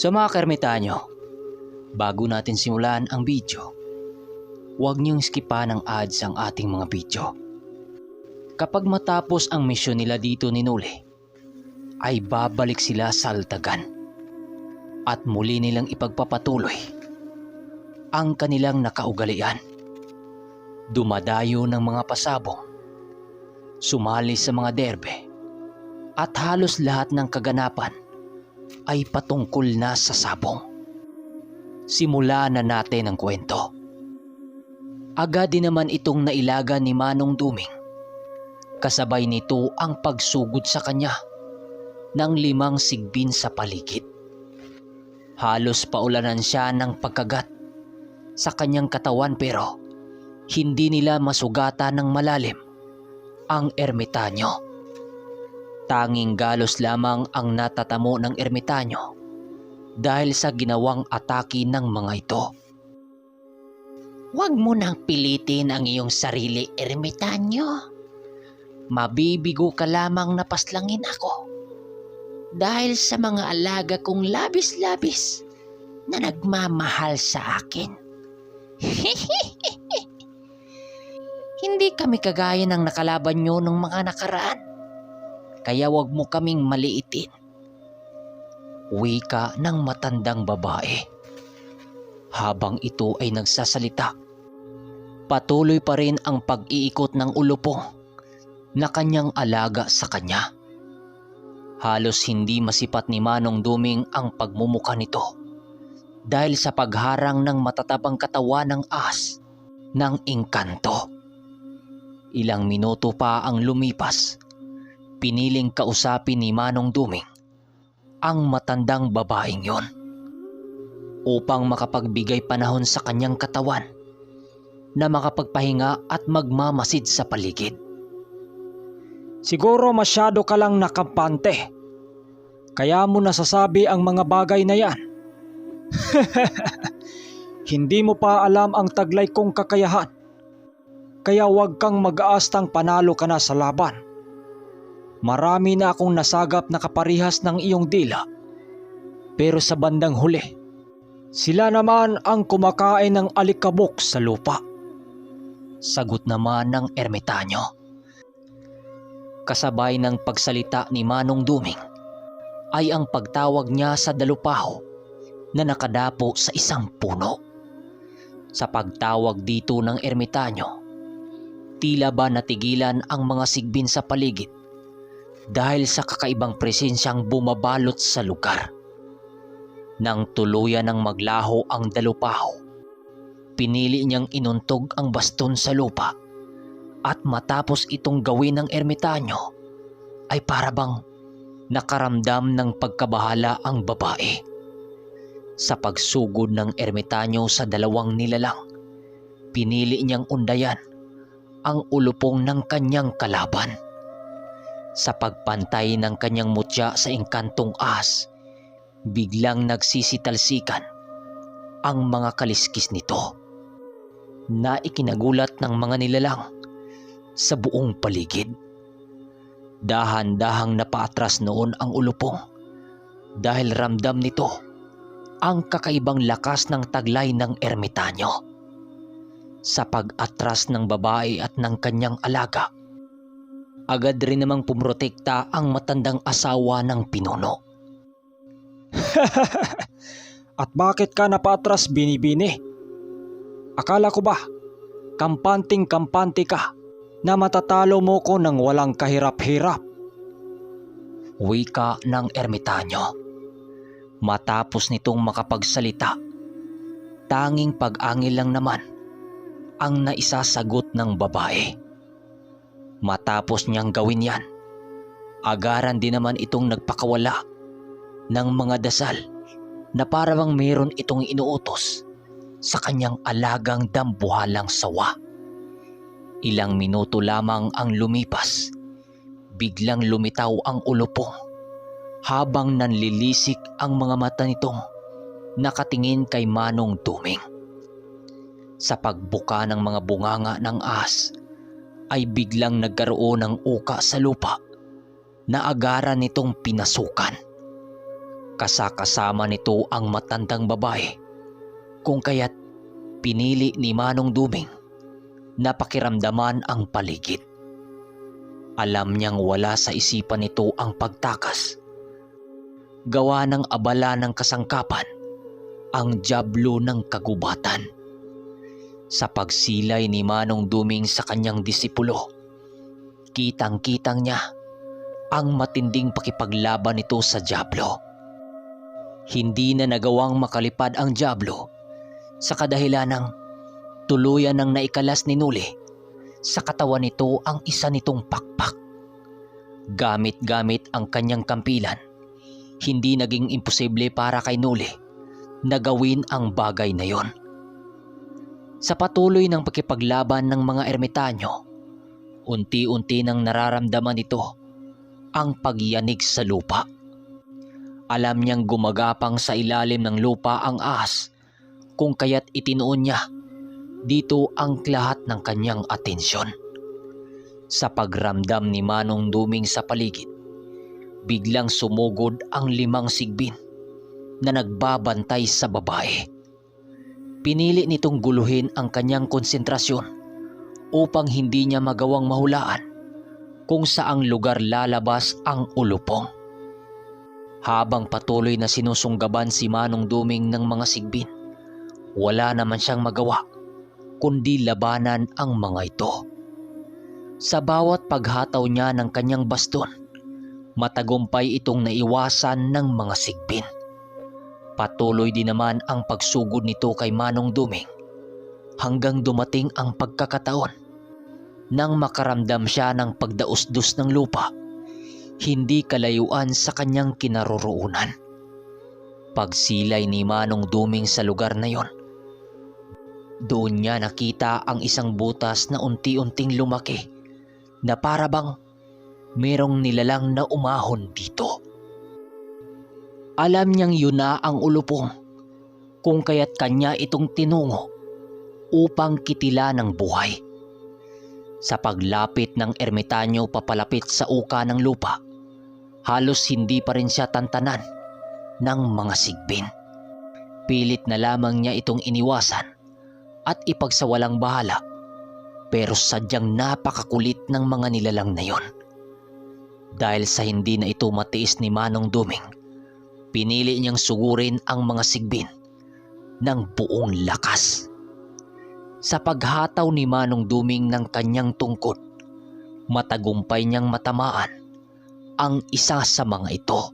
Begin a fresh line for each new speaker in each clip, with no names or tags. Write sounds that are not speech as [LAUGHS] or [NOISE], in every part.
Sa mga kermitanyo, bago natin simulan ang video, huwag niyong skipan ng ads ang ating mga video. Kapag matapos ang misyon nila dito ni Nuli, ay babalik sila sa Altagan at muli nilang ipagpapatuloy ang kanilang nakaugalian. Dumadayo ng mga pasabong, sumali sa mga derbe, at halos lahat ng kaganapan ay patungkol na sa sabong. Simula na natin ang kwento. Agad din naman itong nailaga ni Manong Duming. Kasabay nito ang pagsugod sa kanya ng limang sigbin sa paligid. Halos paulanan siya ng pagkagat sa kanyang katawan pero hindi nila masugatan ng malalim ang ermitanyo. Tanging galos lamang ang natatamo ng ermitanyo dahil sa ginawang atake ng mga ito. Huwag mo nang pilitin ang iyong sarili, ermitanyo. Mabibigo ka lamang na paslangin ako. Dahil sa mga alaga kong labis-labis na nagmamahal sa akin. [LAUGHS] Hindi kami kagaya ng nakalaban nyo ng mga nakaraan. Kaya wag mo kaming maliitin. Wika ng matandang babae. Habang ito ay nagsasalita, patuloy pa rin ang pag-iikot ng ulupong na kanyang alaga sa kanya. Halos hindi masipat ni Manong Duming ang pagmumuka nito dahil sa pagharang ng matatabang katawan ng as ng engkanto. Ilang minuto pa ang lumipas, piniling kausapin ni Manong Duming ang matandang babaeng yon upang makapagbigay panahon sa kanyang katawan na makapagpahinga at magmamasid sa paligid.
Siguro masyado ka lang nakampante. Kaya mo nasasabi ang mga bagay na yan. [LAUGHS] Hindi mo pa alam ang taglay kong kakayahan. Kaya huwag kang mag-aastang panalo ka na sa laban. Marami na akong nasagap na kaparihas ng iyong dila. Pero sa bandang huli, sila naman ang kumakain ng alikabok sa lupa.
Sagot naman ng ermitanyo. Kasabay ng pagsalita ni Manong Duming ay ang pagtawag niya sa dalupaho na nakadapo sa isang puno. Sa pagtawag dito ng ermitanyo, tila ba natigilan ang mga sigbin sa paligid dahil sa kakaibang presensyang bumabalot sa lugar. Nang tuluyan ng maglaho ang dalupaho, pinili niyang inuntog ang baston sa lupa at matapos itong gawin ng ermitanyo ay parabang nakaramdam ng pagkabahala ang babae. Sa pagsugod ng ermitanyo sa dalawang nilalang, pinili niyang undayan ang ulupong ng kanyang kalaban. Sa pagpantay ng kanyang mutya sa engkantong as, biglang nagsisitalsikan ang mga kaliskis nito na ikinagulat ng mga nilalang sa buong paligid. Dahan-dahang napaatras noon ang ulupong dahil ramdam nito ang kakaibang lakas ng taglay ng ermitanyo. Sa pag-atras ng babae at ng kanyang alaga, agad rin namang pumrotekta ang matandang asawa ng pinuno. [LAUGHS]
At bakit ka napaatras binibini? Akala ko ba, kampanting kampante ka na matatalo mo ko ng walang kahirap-hirap?
Wika ng ermitanyo. Matapos nitong makapagsalita, tanging pag-angil lang naman ang naisasagot ng babae. Matapos niyang gawin yan, agaran din naman itong nagpakawala ng mga dasal na parang mayroon itong inuutos sa kanyang alagang dambuhalang sawa. Ilang minuto lamang ang lumipas, biglang lumitaw ang ulupong habang nanlilisik ang mga mata nitong nakatingin kay Manong Duming. Sa pagbuka ng mga bunganga ng as, ay biglang nagkaroon ng uka sa lupa na agaran nitong pinasukan. Kasakasama nito ang matandang babae kung kaya't pinili ni Manong Duming na pakiramdaman ang paligid. Alam niyang wala sa isipan nito ang pagtakas. Gawa ng abala ng kasangkapan ang jablo ng kagubatan. Sa pagsilay ni Manong Duming sa kanyang disipulo, kitang-kitang niya ang matinding pakipaglaban nito sa jablo. Hindi na nagawang makalipad ang jablo sa kadahilan ng tuluyan ng naikalas ni Nuli sa katawan nito ang isa nitong pakpak. Gamit-gamit ang kanyang kampilan, hindi naging imposible para kay Nuli na gawin ang bagay na yon. Sa patuloy ng pakipaglaban ng mga ermitanyo, unti-unti nang nararamdaman nito ang pagyanig sa lupa. Alam niyang gumagapang sa ilalim ng lupa ang ahas kung kaya't itinuon niya dito ang lahat ng kanyang atensyon. Sa pagramdam ni Manong Duming sa paligid, biglang sumugod ang limang sigbin na nagbabantay sa babae. Pinili nitong guluhin ang kanyang konsentrasyon upang hindi niya magawang mahulaan kung saang lugar lalabas ang ulupong. Habang patuloy na sinusunggaban si Manong Duming ng mga sigbin, wala naman siyang magawa kundi labanan ang mga ito. Sa bawat paghataw niya ng kanyang baston, matagumpay itong naiwasan ng mga sigbin. Patuloy din naman ang pagsugod nito kay Manong Duming hanggang dumating ang pagkakataon nang makaramdam siya ng pagdausdos ng lupa, hindi kalayuan sa kanyang kinaroroonan. Pagsilay ni Manong Duming sa lugar na yon, doon niya nakita ang isang butas na unti-unting lumaki na para bang merong nilalang na umahon dito. Alam niyang yun na ang ulupong kung kaya't kanya itong tinungo upang kitila ng buhay. Sa paglapit ng ermitanyo papalapit sa uka ng lupa, halos hindi pa rin siya tantanan ng mga sigbin. Pilit na lamang niya itong iniwasan at ipagsawalang bahala pero sadyang napakakulit ng mga nilalang na yon. Dahil sa hindi na ito matiis ni Manong Duming, pinili niyang sugurin ang mga sigbin ng buong lakas. Sa paghataw ni Manong Duming ng kanyang tungkod, matagumpay niyang matamaan ang isa sa mga ito.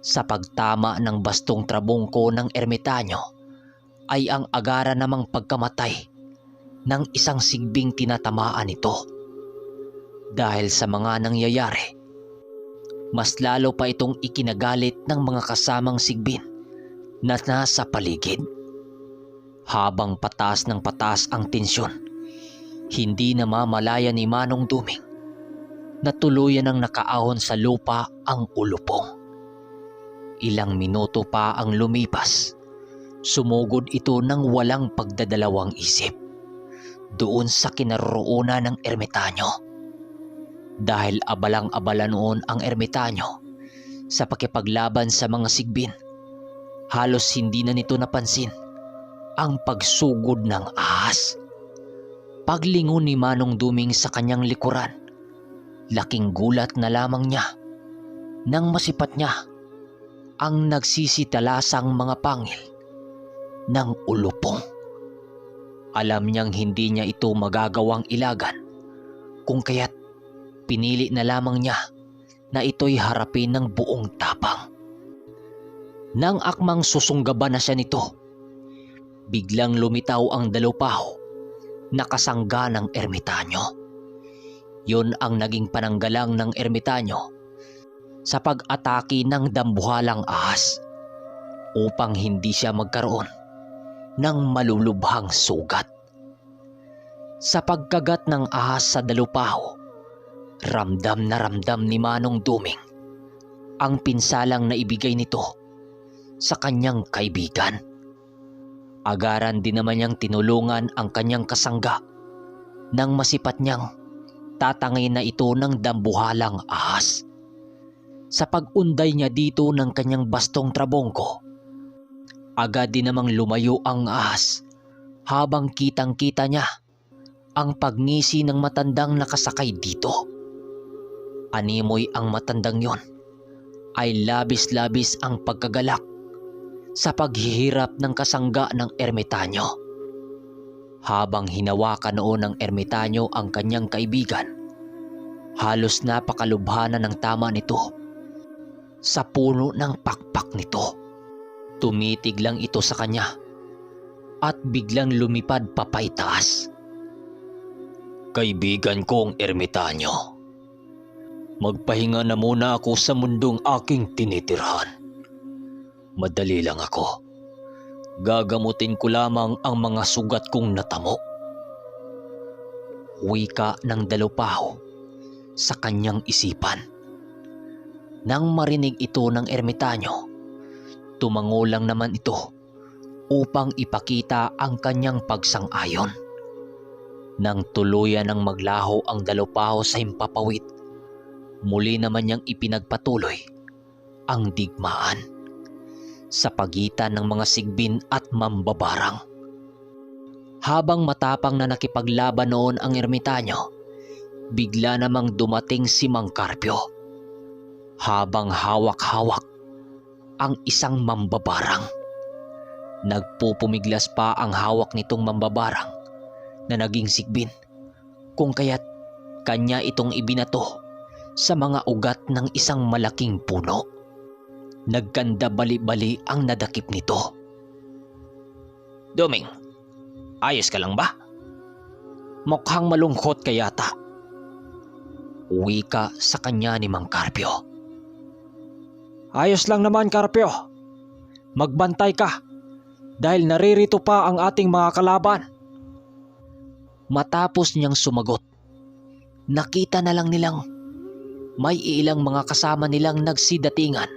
Sa pagtama ng bastong trabungko ng ermitanyo, ay ang agara namang pagkamatay ng isang sigbing tinatamaan ito. Dahil sa mga nangyayari, mas lalo pa itong ikinagalit ng mga kasamang sigbin na nasa paligid. Habang patas ng patas ang tensyon, hindi na mamalaya ni Manong Duming na tuluyan ang nakaahon sa lupa ang ulupong. Ilang minuto pa ang lumipas, sumugod ito ng walang pagdadalawang isip doon sa kinaroroonan ng ermitanyo. Dahil abalang-abala noon ang ermitanyo sa pakipaglaban sa mga sigbin, halos hindi na nito napansin ang pagsugod ng ahas. Paglingon ni Manong Duming sa kanyang likuran, laking gulat na lamang niya nang masipat niya ang nagsisitalasang mga pangil ng ulupong. Alam niyang hindi niya ito magagawang ilagan kung kaya't pinili na lamang niya na ito'y harapin ng buong tapang. Nang akmang susunggaban na siya nito, biglang lumitaw ang dalupaho na kasangga ng ermitanyo. Yun ang naging pananggalang ng ermitanyo sa pag-atake ng dambuhalang ahas upang hindi siya magkaroon ng malulubhang sugat. Sa pagkagat ng ahas sa dalupaho, ramdam na ramdam ni Manong Duming ang pinsalang na ibigay nito sa kanyang kaibigan. Agaran din naman niyang tinulungan ang kanyang kasangga nang masipat niyang tatangay na ito ng dambuhalang ahas. sa pag-unday niya dito ng kanyang bastong trabongko. Agad din namang lumayo ang ahas habang kitang-kita niya ang pagngisi ng matandang nakasakay dito. Animoy ang matandang yon ay labis-labis ang pagkagalak sa paghihirap ng kasangga ng ermitanyo. Habang hinawakan noon ng ermitanyo ang kanyang kaibigan, halos napakalubhanan ng tama nito sa puno ng pakpak nito. Tumitig lang ito sa kanya at biglang lumipad papaitaas. Kaibigan kong ermitanyo, magpahinga na muna ako sa mundong aking tinitirhan. Madali lang ako. Gagamutin ko lamang ang mga sugat kong natamo. Wika ng dalupaho sa kanyang isipan. Nang marinig ito ng ermitanyo, tumango lang naman ito upang ipakita ang kanyang pagsang-ayon. Nang tuluyan ng maglaho ang dalupaho sa himpapawid, muli naman niyang ipinagpatuloy ang digmaan sa pagitan ng mga sigbin at mambabarang. Habang matapang na nakipaglaban noon ang ermitanyo, bigla namang dumating si Mang Carpio. Habang hawak-hawak ang isang mambabarang. Nagpupumiglas pa ang hawak nitong mambabarang na naging sigbin kung kaya't kanya itong ibinato sa mga ugat ng isang malaking puno. Nagkanda bali-bali ang nadakip nito. Doming, ayos ka lang ba? Mukhang malungkot ka yata. Uwi ka sa kanya ni Mang Carpio.
Ayos lang naman, Carpio. Magbantay ka dahil naririto pa ang ating mga kalaban.
Matapos niyang sumagot, nakita na lang nilang may ilang mga kasama nilang nagsidatingan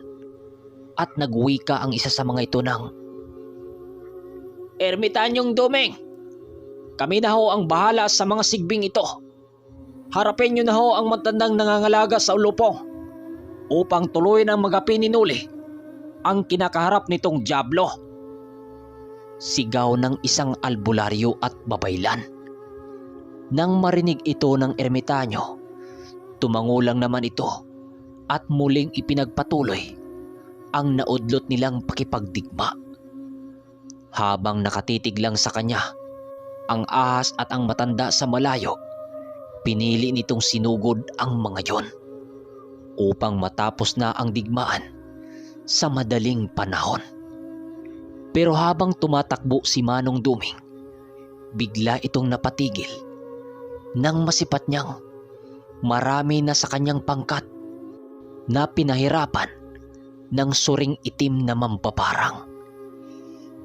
at nagwika ang isa sa mga ito ng Ermitanyong Dumeng, kami na ho ang bahala sa mga sigbing ito. Harapin niyo na ho ang matandang nangangalaga sa ulupong upang tuloy ng magapi ni ang kinakaharap nitong Diablo. Sigaw ng isang albularyo at babaylan. Nang marinig ito ng ermitanyo, tumango lang naman ito at muling ipinagpatuloy ang naudlot nilang pakipagdigma. Habang nakatitig lang sa kanya, ang ahas at ang matanda sa malayo, pinili nitong sinugod ang mga yon upang matapos na ang digmaan sa madaling panahon. Pero habang tumatakbo si Manong Duming, bigla itong napatigil nang masipat niyang marami na sa kanyang pangkat na pinahirapan ng suring itim na mambabarang.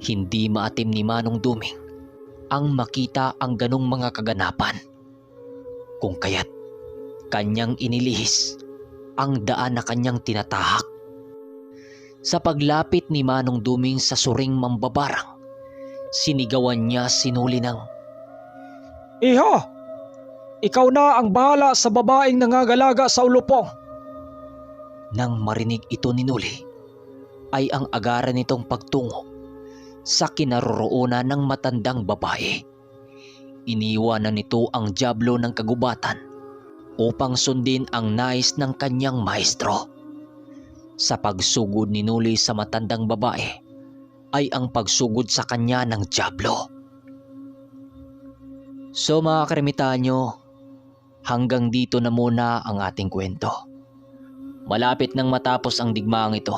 Hindi maatim ni Manong Duming ang makita ang ganong mga kaganapan. Kung kaya't kanyang inilihis ang daan na kanyang tinatahak. Sa paglapit ni Manong Duming sa suring mambabarang, sinigawan niya sinuli ng
Iho! Ikaw na ang bahala sa babaeng nangagalaga sa ulupong.
Nang marinig ito ni Nuli, ay ang agaran nitong pagtungo sa kinaroroonan ng matandang babae. Iniwanan nito ang jablo ng kagubatan upang sundin ang nais ng kanyang maestro. Sa pagsugod ni Nuli sa matandang babae ay ang pagsugod sa kanya ng jablo. So mga karimitanyo, hanggang dito na muna ang ating kwento. Malapit nang matapos ang digmaang ito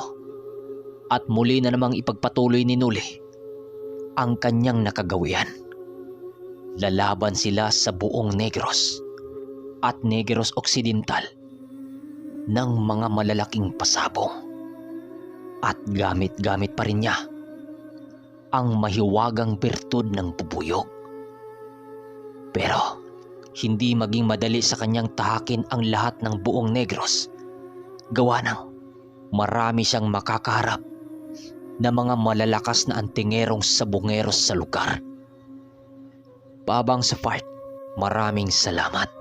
at muli na namang ipagpatuloy ni Nuli ang kanyang nakagawian. Lalaban sila sa buong Negros at Negros Occidental ng mga malalaking pasabong. At gamit-gamit pa rin niya ang mahiwagang bertud ng bubuyog. Pero hindi maging madali sa kanyang tahakin ang lahat ng buong Negros. Gawa ng marami siyang makakaharap na mga malalakas na antingerong sabungeros sa lugar. Babang sa fart, maraming salamat.